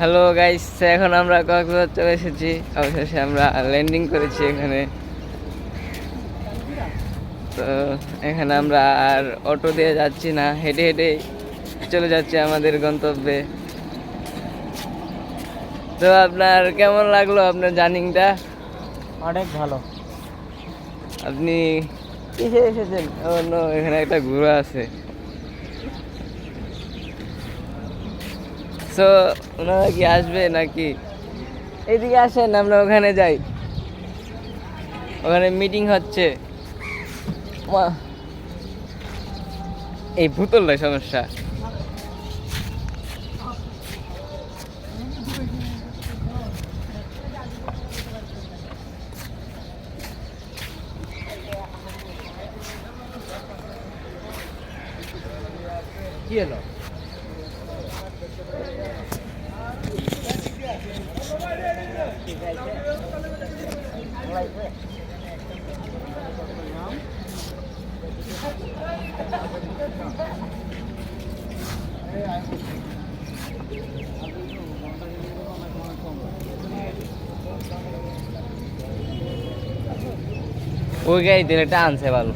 Hello guys এখন আমরা কক্সবাজার চলে এসেছি। অবশেষে আমরা ল্যান্ডিং করেছি এখানে। তো এখানে আমরা আর অটো দিয়ে যাচ্ছি না। হেঁটে হেঁটে চলে যাচ্ছি আমাদের গন্তব্যে। তো আপনার কেমন লাগল আপনার জার্নিংটা? অনেক ভালো। আপনি কিসে এসেছেন? ও নো এখানে একটা ঘোড়া আছে। সো ওনারা কি আসবে নাকি? এদিকে আসেন, আমরা ওখানে যাই। ওখানে মিটিং হচ্ছে। এই ভূতলটাই সমস্যা। কি হলো? ওই গাড়ি দিলে টানছে ভালো।